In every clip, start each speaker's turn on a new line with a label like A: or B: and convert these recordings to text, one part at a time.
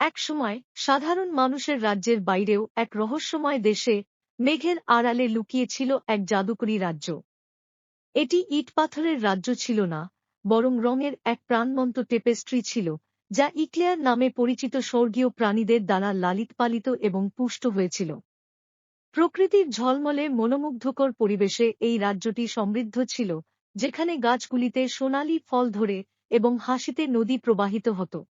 A: এক সময় সাধারণ মানুষের রাজ্যের বাইরেও এক রহস্যময় দেশে মেঘের আড়ালে লুকিয়েছিল এক জাদুকরী রাজ্য। এটি ইটপাথরের রাজ্য ছিল না, বরং রঙের এক প্রাণবন্ত টেপেস্ট্রি ছিল, যা ইক্লেয়ার নামে পরিচিত স্বর্গীয় প্রাণীদের দ্বারা লালিত পালিত এবং পুষ্ট হয়েছিল। প্রকৃতির ঝলমলে মনোমুগ্ধকর পরিবেশে এই রাজ্যটি সমৃদ্ধ ছিল, যেখানে গাছগুলিতে সোনালি ফল ধরে এবং হাসিতে নদী প্রবাহিত হতো।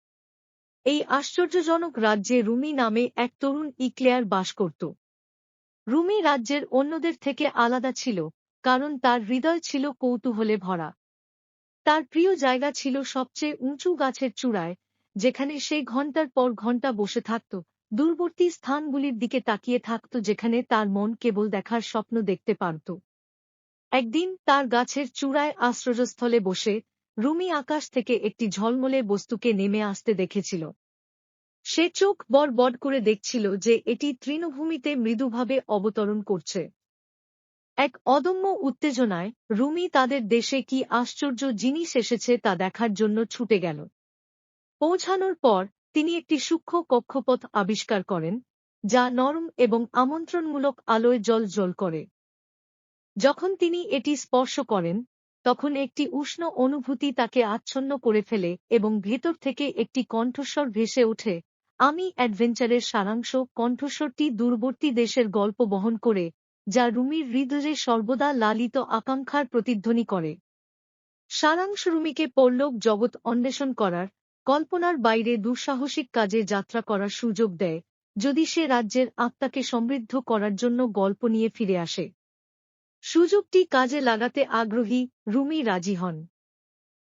A: এই আশ্চর্যজনক রাজ্যে রুমি নামে এক তরুণ ইক্লেয়ার বাস করত। রুমি রাজ্যের অন্যদের থেকে আলাদা ছিল, কারণ তার হৃদয় ছিল কৌতূহলে ভরা। তার প্রিয় জায়গা ছিল সবচেয়ে উঁচু গাছের চূড়ায়, যেখানে সে ঘণ্টার পর ঘণ্টা বসে থাকত, দূরবর্তী স্থানগুলির দিকে তাকিয়ে থাকত যেখানে তার মন কেবল দেখার স্বপ্ন দেখতে পারত। একদিন তার গাছের চূড়ায় আশ্রয়স্থলে বসে রুমি আকাশ থেকে একটি ঝলমলে বস্তুকে নেমে আসতে দেখেছিল। সে চোখ বড় বড় করে দেখছিল যে এটি তৃণভূমিতে মৃদুভাবে অবতরণ করছে। এক অদম্য উত্তেজনায় রুমি তাদের দেশে কি আশ্চর্য জিনিস এসেছে তা দেখার জন্য ছুটে গেল। পৌঁছানোর পর তিনি একটি সূক্ষ্ম কক্ষপথ আবিষ্কার করেন, যা নরম এবং আমন্ত্রণমূলক আলোয় জল জল করে। যখন তিনি এটি স্পর্শ করেন তখন একটি উষ্ণ অনুভূতি তাকে আচ্ছন্ন করে ফেলে এবং ভেতর থেকে একটি কণ্ঠস্বর ভেসে ওঠে। আমি অ্যাডভেঞ্চারের সারাংশ, কণ্ঠস্বরটি দূরবর্তী দেশের গল্প বহন করে, যা রুমির হৃদয়ে সর্বদা লালিত আকাঙ্ক্ষার প্রতিধ্বনি করে। সারাংশ রুমিকে পরলোক জগৎ অন্বেষণ করার, কল্পনার বাইরে দুঃসাহসিক কাজে যাত্রা করার সুযোগ দেয়, যদি সে রাজ্যের আত্মাকে সমৃদ্ধ করার জন্য গল্প নিয়ে ফিরে আসে। সুযোগটি কাজে লাগাতে আগ্রহী রুমি রাজি হন।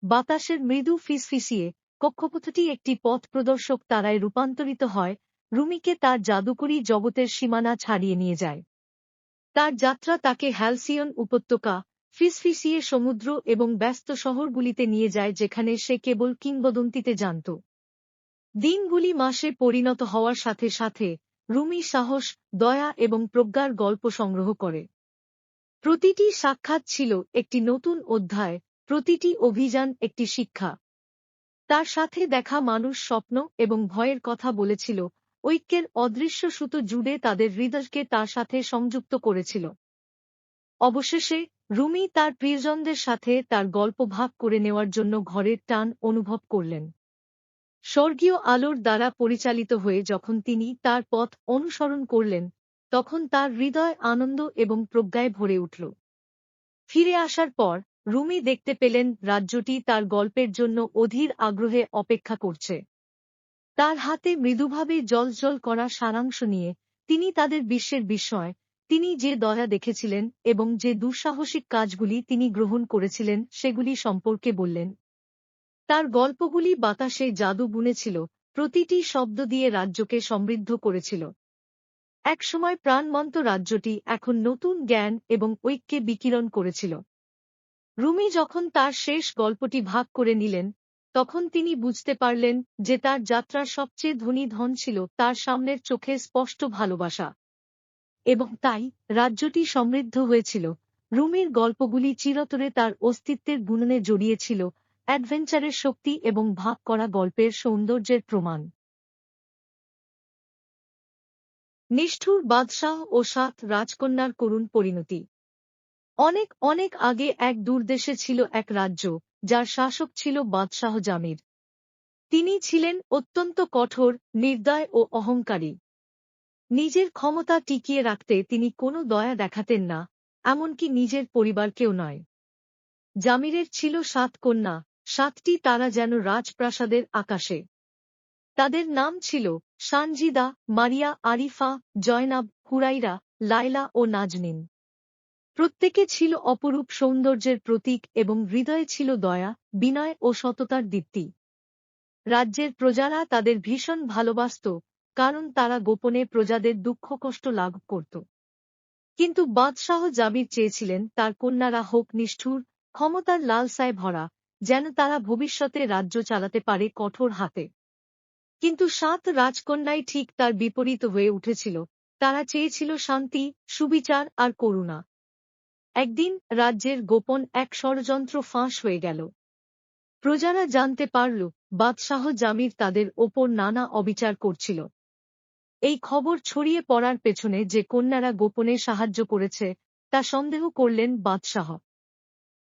A: বাতাসের মৃদু ফিসফিসিয়ে কক্ষপথটি একটি পথ প্রদর্শক তারায় রূপান্তরিত হয়, রুমিকে তার জাদুকরী জগতের সীমানা ছাড়িয়ে নিয়ে যায়। তার যাত্রা তাকে হ্যালসিয়ন উপত্যকা, ফিসফিসিয়ে সমুদ্র এবং ব্যস্ত শহরগুলিতে নিয়ে যায় যেখানে সে কেবল কিংবদন্তিতে জানত। দিনগুলি মাসে পরিণত হওয়ার সাথে সাথে রুমি সাহস, দয়া এবং প্রজ্ঞার গল্প সংগ্রহ করে। প্রতিটি সাক্ষাৎ ছিল একটি নতুন অধ্যায়, প্রতিটি অভিযান একটি শিক্ষা। তার সাথে দেখা মানুষ স্বপ্ন এবং ভয়ের কথা বলেছিল, ঐক্যের অদৃশ্য সুতো জুড়ে তাদের হৃদয়কে তার সাথে সংযুক্ত করেছিল। অবশেষে, রুমি তার প্রিয়জনদের সাথে তার গল্প ভাগ করে নেওয়ার জন্য ঘরের টান অনুভব করলেন। স্বর্গীয় আলোর দ্বারা পরিচালিত হয়ে যখন তিনি তার পথ অনুসরণ করলেন তখন তার হৃদয় আনন্দ এবং প্রজ্ঞায় ভরে উঠল। ফিরে আসার পর, রুমি দেখতে পেলেন রাজ্যটি তার গল্পের জন্য অধীর আগ্রহে অপেক্ষা করছে। তার হাতে মৃদুভাবে জল করা সারাংশ নিয়ে তিনি তাদের বিশ্বের বিষয় তিনি যে দয়া দেখেছিলেন এবং যে দুঃসাহসিক কাজগুলি তিনি গ্রহণ করেছিলেন সেগুলি সম্পর্কে বললেন। তার গল্পগুলি বাতাসে জাদু বুনেছিল, প্রতিটি শব্দ দিয়ে রাজ্যকে সমৃদ্ধ করেছিল। একসময় প্রাণমন্ত রাজ্যটি এখন নতুন জ্ঞান এবং ঐক্যে বিকিরণ করেছিল। রুমি যখন তার শেষ গল্পটি ভাগ করে নিলেন, তখন তিনি বুঝতে পারলেন যে তার যাত্রার সবচেয়ে ধনী ধন ছিল তার সামনের চোখে স্পষ্ট ভালোবাসা। এবং তাই রাজ্যটি সমৃদ্ধ হয়েছিল। রুমির গল্পগুলি চিরতরে তার অস্তিত্বের গুণনে জড়িয়েছিল অ্যাডভেঞ্চারের শক্তি এবং ভাগ করা গল্পের সৌন্দর্যের প্রমাণ। নিষ্ঠুর বাদশাহ ও সাত রাজকন্যার করুণ পরিণতি। অনেক অনেক আগে এক দূরদেশে ছিল এক রাজ্য, যার শাসক ছিল বাদশাহ জামির। তিনি ছিলেন অত্যন্ত কঠোর, নির্দয় ও অহংকারী। নিজের ক্ষমতা টিকিয়ে রাখতে তিনি কোনো দয়া দেখাতেন না, এমনকি নিজের পরিবারকেও নয়। জামিরের ছিল সাত কন্যা, সাতটি তারা যেন রাজপ্রাসাদের আকাশে। তাদের নাম ছিল সানজিদা, মারিয়া, আরিফা, জয়নাব, হুরাইরা লাইলা ও নাজনিন। প্রত্যেকে ছিল অপরূপ সৌন্দর্যের প্রতীক এবং হৃদয়ে ছিল দয়া, বিনয় ও সততার দীপ্তি। রাজ্যের প্রজারা তাদের ভীষণ ভালোবাসত, কারণ তারা গোপনে প্রজাদের দুঃখ কষ্ট লাভ করত। কিন্তু বাদশাহ জাবির চেয়েছিলেন তার কন্যারা হোক নিষ্ঠুর, ক্ষমতার লালসায় ভরা, যেন তারা ভবিষ্যতে রাজ্য চালাতে পারে কঠোর হাতে। কিন্তু সাত রাজকন্যাই ঠিক তার বিপরীত হয়ে উঠেছিল। তারা চেয়েছিল শান্তি, সুবিচার আর করুণা। একদিন রাজ্যের গোপন এক ষড়যন্ত্র ফাঁস হয়ে গেল। প্রজারা জানতে পারল, বাদশাহ জামির তাদের ওপর নানা অবিচার করছিল। এই খবর ছড়িয়ে পড়ার পেছনে যে কন্যারা গোপনে সাহায্য করেছে, তা সন্দেহ করলেন বাদশাহ।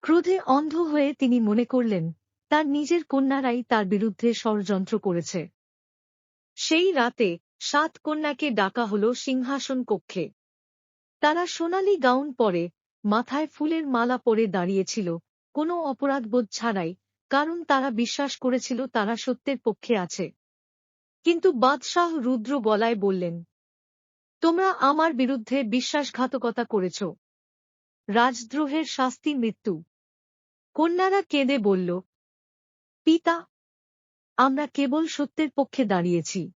A: ক্রোধে অন্ধ হয়ে তিনি মনে করলেন, তার নিজের কন্যারাই তার বিরুদ্ধে ষড়যন্ত্র করেছে। সেই রাতে সাত কন্যাকে ডাকা হল সিংহাসন কক্ষে। তারা সোনালি গাউন পরে মাথায় ফুলের মালা পরে দাঁড়িয়েছিল, কোনো অপরাধবোধ ছাড়াই, কারণ তারা বিশ্বাস করেছিল তারা সত্যের পক্ষে আছে। কিন্তু বাদশাহ রুদ্র গলায় বললেন, তোমরা আমার বিরুদ্ধে বিশ্বাসঘাতকতা করেছ। রাজদ্রোহের শাস্তি মৃত্যু। কন্যারা কেঁদে বলল, পিতা আমরা কেবল সত্যের পক্ষে দাঁড়িয়েছি।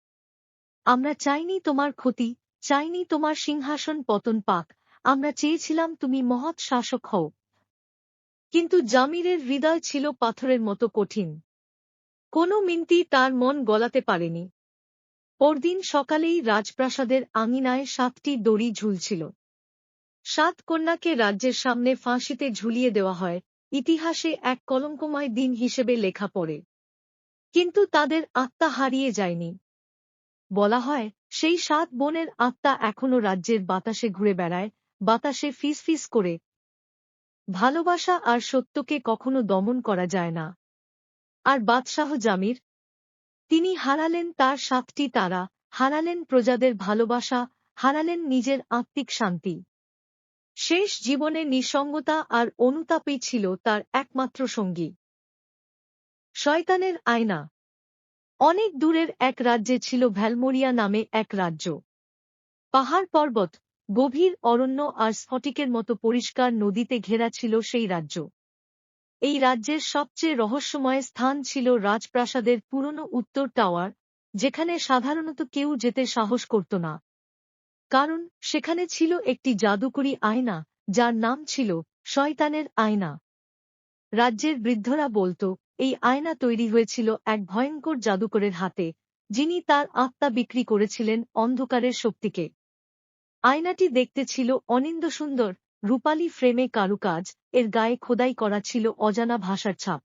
A: আমরা চাইনি তোমার ক্ষতি, চাইনি তোমার সিংহাসন পতন পাক, আমরা চেয়েছিলাম তুমি মহৎ শাসক হও। কিন্তু জামিরের হৃদয় ছিল পাথরের মতো কঠিন। কোনো মিনতি তার মন গলাতে পারেনি। পরদিন সকালেই রাজপ্রাসাদের আঙিনায় সাতটি দড়ি ঝুলছিল। সাত কন্যাকে রাজ্যের সামনে ফাঁসিতে ঝুলিয়ে দেওয়া হয়, ইতিহাসে এক কলঙ্কময় দিন হিসেবে লেখা পড়ে। কিন্তু তাদের আত্মা হারিয়ে যায়নি। বলা হয়, সেই সাত বোনের আত্মা এখনও রাজ্যের বাতাসে ঘুরে বেড়ায়, বাতাসে ফিস ফিস করে। ভালোবাসা আর সত্যকে কখনো দমন করা যায় না। আর বাদশাহ জামির, তিনি হারালেন তার সাতটি তারা, হারালেন প্রজাদের ভালোবাসা, হারালেন নিজের আত্মিক শান্তি। শেষ জীবনে নিঃসঙ্গতা আর অনুতাপই ছিল তার একমাত্র সঙ্গী। শয়তানের আয়না। অনেক দূরের এক রাজ্যে ছিল ভ্যালমোরিয়া নামে এক রাজ্য। পাহাড় পর্বত, গভীর অরণ্য আর স্ফটিকের মতো পরিষ্কার নদীতে ঘেরা ছিল সেই রাজ্য। এই রাজ্যের সবচেয়ে রহস্যময় স্থান ছিল রাজপ্রাসাদের পুরনো উত্তর টাওয়ার, যেখানে সাধারণত কেউ যেতে সাহস করত না। কারণ সেখানে ছিল একটি জাদুকরী আয়না, যার নাম ছিল শয়তানের আয়না। রাজ্যের বৃদ্ধরা বলত এই আয়না তৈরি হয়েছিল এক ভয়ঙ্কর জাদুকরের হাতে, যিনি তার আত্মা বিক্রি করেছিলেন অন্ধকারের শক্তিকে। আয়নাটি দেখতে ছিল অনিন্দ সুন্দর, রূপালী ফ্রেমে কারুকাজ, এর গায়ে খোদাই করা ছিল অজানা ভাষার ছাপ।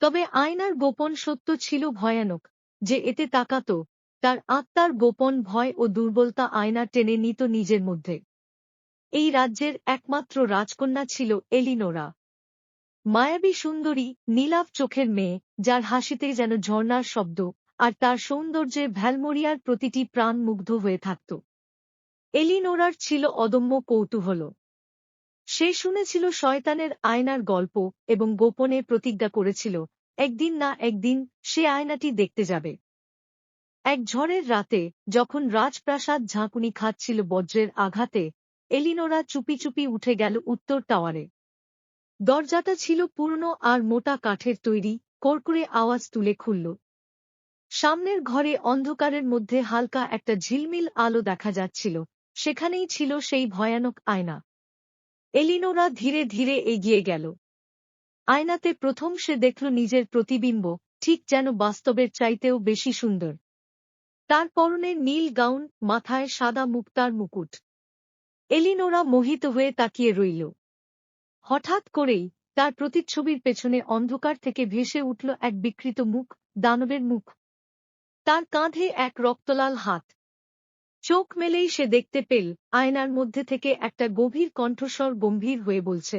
A: তবে আয়নার গোপন সত্য ছিল ভয়ানক, যে এতে তাকাত, তার আত্মার গোপন ভয় ও দুর্বলতা আয়না টেনে নিত নিজের মধ্যে। এই রাজ্যের একমাত্র রাজকন্যা ছিল এলিনোরা। মায়াবী সুন্দরী, নীলাভ চোখের মেয়ে, যার হাসিতে যেন ঝর্নার শব্দ, আর তার সৌন্দর্যে ভ্যালমোরিয়ার প্রতিটি প্রাণ মুগ্ধ হয়ে থাকত। এলিনোরার ছিল অদম্য কৌতূহল। সে শুনেছিল শয়তানের আয়নার গল্প এবং গোপনে প্রতিজ্ঞা করেছিল, একদিন না একদিন সে আয়নাটি দেখতে যাবে। এক ঝড়ের রাতে, যখন রাজপ্রাসাদ ঝাঁকুনি খাচ্ছিল বজ্রের আঘাতে, এলিনোরা চুপি চুপি উঠে গেল উত্তর টাওয়ারে। দরজাটা ছিল পুরনো আর মোটা কাঠের তৈরি কর্কুরে আওয়াজ তুলে খুলল। সামনের ঘরে অন্ধকারের মধ্যে হালকা একটা ঝিলমিল আলো দেখা যাচ্ছিল, সেখানেই ছিল সেই ভয়ানক আয়না। এলিনোরা ধীরে ধীরে এগিয়ে গেল। আয়নাতে প্রথম সে দেখল নিজের প্রতিবিম্ব, ঠিক যেন বাস্তবের চাইতেও বেশি সুন্দর। তার পরনে নীল গাউন, মাথায় সাদা মুক্তার মুকুট। এলিনোরা মোহিত হয়ে তাকিয়ে রইল। হঠাৎ করেই তার প্রতিচ্ছবির পেছনে অন্ধকার থেকে ভেসে উঠল এক বিকৃত মুখ, দানবের মুখ। তার কাঁধে এক রক্তলাল হাত। চোখ মেলেই সে দেখতে পেল, আয়নার মধ্যে থেকে একটা গভীর কণ্ঠস্বর গম্ভীর হয়ে বলছে,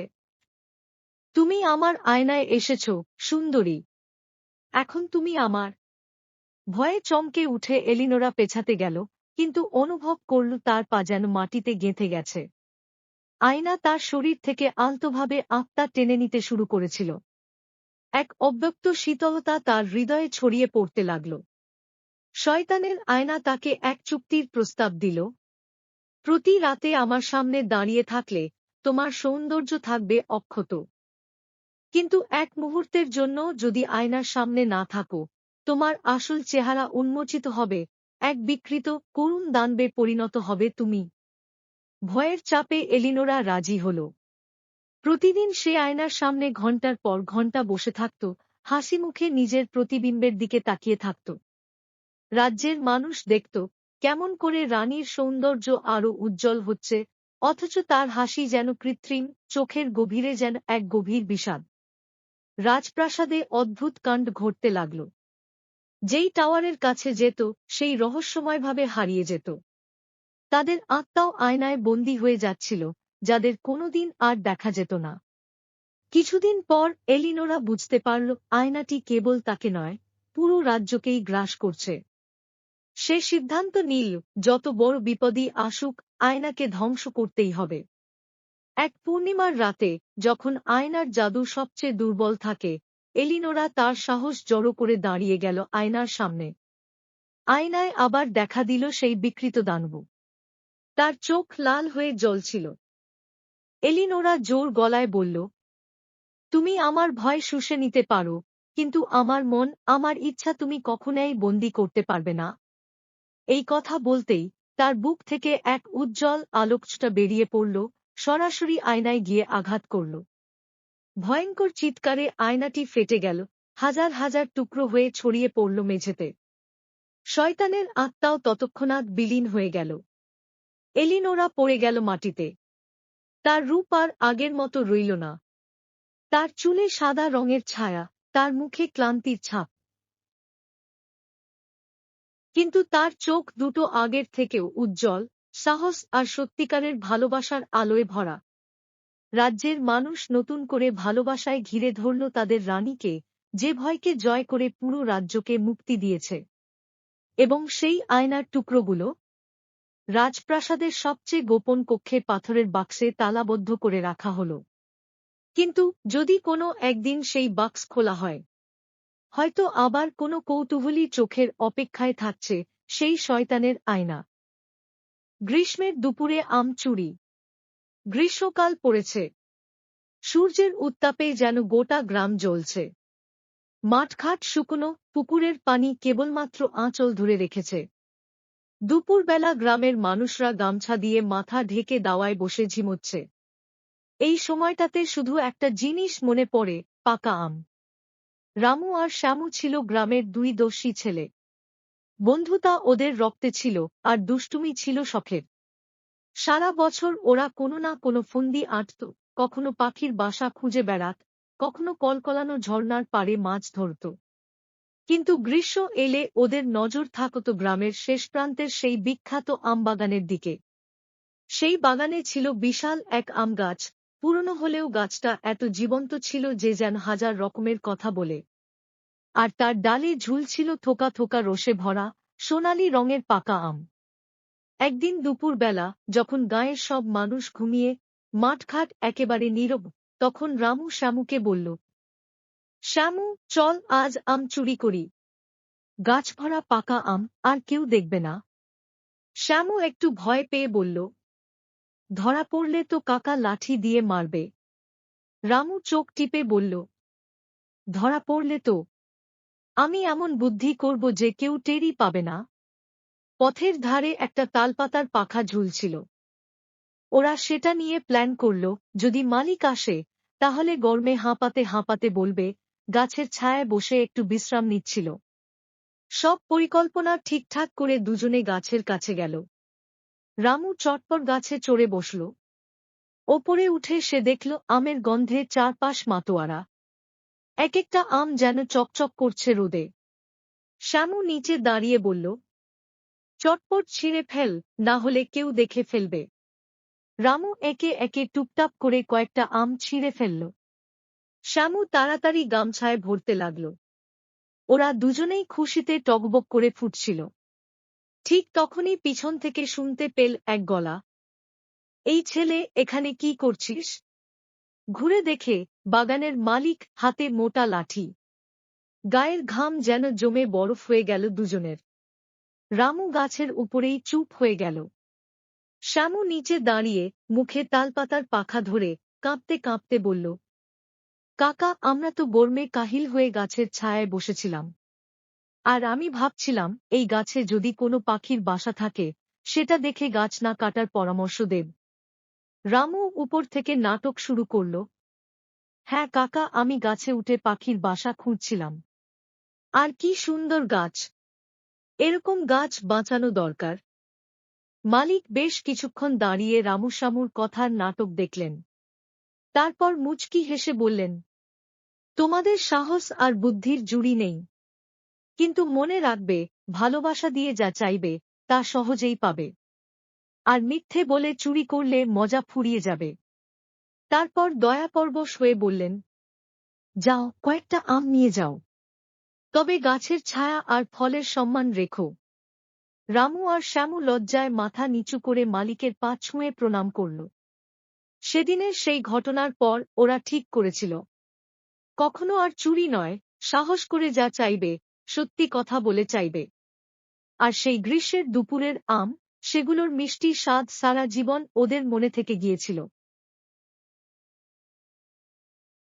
A: তুমি আমার আয়নায় এসেছ, সুন্দরী। এখন তুমি আমার। ভয়ে চমকে উঠে এলিনোরা পেছাতে গেল, কিন্তু অনুভব করল তার পা যেন মাটিতে গেঁথে গেছে। আয়না তার শরীর থেকে আলতোভাবে আত্মা টেনে নিতে শুরু করেছিল। এক অব্যক্ত শীতলতা তার হৃদয়ে ছড়িয়ে পড়তে লাগল। শয়তানের আয়না তাকে এক চুক্তির প্রস্তাব দিল, প্রতি রাতে আমার সামনে দাঁড়িয়ে থাকলে তোমার সৌন্দর্য থাকবে অক্ষত। কিন্তু এক মুহূর্তের জন্য যদি আয়নার সামনে না থাকো, তোমার আসল চেহারা উন্মোচিত হবে, এক বিকৃত করুণ দানবে পরিণত হবে তুমি। ভয়ের চাপে এলিনোরা রাজি হল। প্রতিদিন সে আয়নার সামনে ঘণ্টার পর ঘণ্টা বসে থাকত, হাসি মুখে নিজের প্রতিবিম্বের দিকে তাকিয়ে থাকত। রাজ্যের মানুষ দেখত, কেমন করে রানীর সৌন্দর্য আরও উজ্জ্বল হচ্ছে, অথচ তার হাসি যেন কৃত্রিম, চোখের গভীরে যেন এক গভীর বিষাদ। রাজপ্রাসাদে অদ্ভুত কাণ্ড ঘটতে লাগল। যেই টাওয়ারের কাছে যেত, সেই রহস্যময়ভাবে হারিয়ে যেত। তাদের আত্মাও আয়নায় বন্দী হয়ে যাচ্ছিল, যাদের কোনোদিন আর দেখা যেত না। কিছুদিন পর এলিনোরা বুঝতে পারল, আয়নাটি কেবল তাকে নয়, পুরো রাজ্যকেই গ্রাস করছে। সে সিদ্ধান্ত নিল, যত বড় বিপদই আসুক, আয়নাকে ধ্বংস করতেই হবে। এক পূর্ণিমার রাতে, যখন আয়নার জাদু সবচেয়ে দুর্বল থাকে, এলিনোরা তার সাহস জড়ো করে দাঁড়িয়ে গেল আয়নার সামনে। আয়নায় আবার দেখা দিল সেই বিকৃত দানব। তার চোখ লাল হয়ে জ্বলছিল। এলিনোরা জোর গলায় বলল, তুমি আমার ভয় শুষে নিতে পারো, কিন্তু আমার মন, আমার ইচ্ছা তুমি কখনোই বন্দি করতে পারবে না এই কথা বলতেই তার বুক থেকে এক উজ্জ্বল আলোকটা বেরিয়ে পড়ল, সরাসরি আয়নায় গিয়ে আঘাত করল। ভয়ঙ্কর চিৎকারে আয়নাটি ফেটে গেল, হাজার হাজার টুকরো হয়ে ছড়িয়ে পড়ল মেঝেতে। শয়তানের আত্মাও ততক্ষণাৎ বিলীন হয়ে গেল। এলিনোরা পড়ে গেল মাটিতে। তার রূপ আর আগের মতো রইল না। তার চুলে সাদা রঙের ছায়া, তার মুখে ক্লান্তির ছাপ। কিন্তু তার চোখ দুটো আগের থেকেও উজ্জ্বল, সাহস আর সত্যিকারের ভালোবাসার আলোয় ভরা। রাজ্যের মানুষ নতুন করে ভালোবাসায় ঘিরে ধরল তাদের রানীকে, যে ভয়কে জয় করে পুরো রাজ্যকে মুক্তি দিয়েছে। এবং সেই আয়নার টুকরোগুলো রাজপ্রাসাদের সবচেয়ে গোপন কক্ষের পাথরের বাক্সে তালাবদ্ধ করে রাখা হল। কিন্তু যদি কোনো একদিন সেই বাক্স খোলা হয়, হয়তো আবার কোনো কৌতূহলী চোখের অপেক্ষায় থাকছে সেই শয়তানের আয়না। গ্রীষ্মের দুপুরে আম চুরি। গ্রীষ্মকাল পড়েছে। সূর্যের উত্তাপে যেন গোটা গ্রাম জ্বলছে। মাঠঘাট শুকনো পুকুরের পানি কেবলমাত্র আঁচল ধরে রেখেছে। দুপুরবেলা গ্রামের মানুষরা গামছা দিয়ে মাথা ঢেকে দাওয়ায় বসে ঝিমোচ্ছে। এই সময়টাতে শুধু একটা জিনিস মনে পড়ে, পাকা আম। রামু আর শ্যামু ছিল গ্রামের দুই দোষী ছেলে। বন্ধুতা ওদের রক্তে ছিল আর দুষ্টুমি ছিল শখের। সারা বছর ওরা কোনো না কোনো ফন্দি আঁটত, কখনো পাখির বাসা খুঁজে বেড়াত, কখনো কলকলানো ঝর্নার পাড়ে মাছ ধরত। কিন্তু গ্রীষ্ম এলে ওদের নজর থাকত গ্রামের শেষ প্রান্তের সেই বিখ্যাত আম বাগানের দিকে। সেই বাগানে ছিল বিশাল এক আম গাছ। পুরনো হলেও গাছটা এত জীবন্ত ছিল যে যেন হাজার রকমের কথা বলে। আর তার ডালে ঝুলছিল থোকা থোকা রসে ভরা, সোনালি রঙের পাকা আম। একদিন দুপুরবেলা যখন গায়ের সব মানুষ ঘুমিয়ে মাঠঘাট একেবারে নীরব, তখন রামু শ্যামুকে বলল শ্যামু, চল, আজ আম চুরি করি। গাছ ভরা পাকা আম আর কেউ দেখবে না। শ্যামু একটু ভয় পেয়ে বলল, ধরা পড়লে তো কাকা লাঠি দিয়ে মারবে। রামু চোখ টিপে বলল, ধরা পড়লে তো। আমি এমন বুদ্ধি করব যে কেউ টেরই পাবে না। পথের ধারে একটা তালপাতার পাখা ঝুলছিল। ওরা সেটা নিয়ে প্ল্যান করল, যদি মালিক আসে, তাহলে গরমে হাঁপাতে হাঁপাতে বলবে গাছের ছায়ায় বসে একটু বিশ্রাম নিচ্ছিল। সব পরিকল্পনা ঠিকঠাক করে দুজনে গাছের কাছে গেল। রামু চটপট গাছে চড়ে বসল। ওপরে উঠে সে দেখল আমের গন্ধে চারপাশ মাতোয়ারা। এক একটা আম যেন চকচক করছে রোদে। শ্যামু নিচে দাঁড়িয়ে বলল, চটপট ছিঁড়ে ফেল, না হলে কেউ দেখে ফেলবে। রামু একে একে টুপটাপ করে কয়েকটা আম ছিঁড়ে ফেলল। শ্যামু তাড়াতাড়ি গামছায় ভরতে লাগল। ওরা দুজনেই খুশিতে টকবক করে ফুটছিল। ঠিক তখনই পিছন থেকে শুনতে পেল এক গলা, এই ছেলে, এখানে কি করছিস? ঘুরে দেখে বাগানের মালিক হাতে মোটা লাঠি। গায়ের ঘাম যেন জমে বরফ হয়ে গেল দুজনের। রামু গাছের উপরেই চুপ হয়ে গেল। শ্যামু নিচে দাঁড়িয়ে মুখে তালপাতার পাখা ধরে কাঁপতে কাঁপতে বলল কাকা, আমরা তো গরমে কাহিল হয়ে গাছের ছায়ায় বসেছিলাম। আর আমি ভাবছিলাম, এই গাছে যদি কোনো পাখির বাসা থাকে, সেটা দেখে গাছ না কাটার পরামর্শ দেব। রামু উপর থেকে নাটক শুরু করল। হ্যাঁ কাকা, আমি গাছে উঠে পাখির বাসা খুঁজছিলাম। আর কি সুন্দর গাছ! এরকম গাছ বাঁচানো দরকার। মালিক বেশ কিছুক্ষণ দাঁড়িয়ে রামুসামুর কথার নাটক দেখলেন। তারপর মুচকি হেসে বললেন, তোমাদের সাহস আর বুদ্ধির জুড়ি নেই। কিন্তু মনে রাখবে, ভালোবাসা দিয়ে যা চাইবে, তা সহজেই পাবে। আর মিথ্যে বলে চুরি করলে মজা ফুরিয়ে যাবে। তারপর দয়াপরবশ হয়ে বললেন, যাও, কয়েকটা আম নিয়ে যাও। তবে গাছের ছায়া আর ফলের সম্মান রেখো। রামু আর শ্যামু লজ্জায় মাথা নিচু করে মালিকের পা ছুঁয়ে প্রণাম করল। সেদিনের সেই ঘটনার পর ওরা ঠিক করেছিল। কখনো আর চুরি নয়, সাহস করে যা চাইবে, সত্যি কথা বলে চাইবে। আর সেই গ্রীষ্মের দুপুরের আম, সেগুলোর মিষ্টি স্বাদ সারা জীবন ওদের মনে থেকে গিয়েছিল।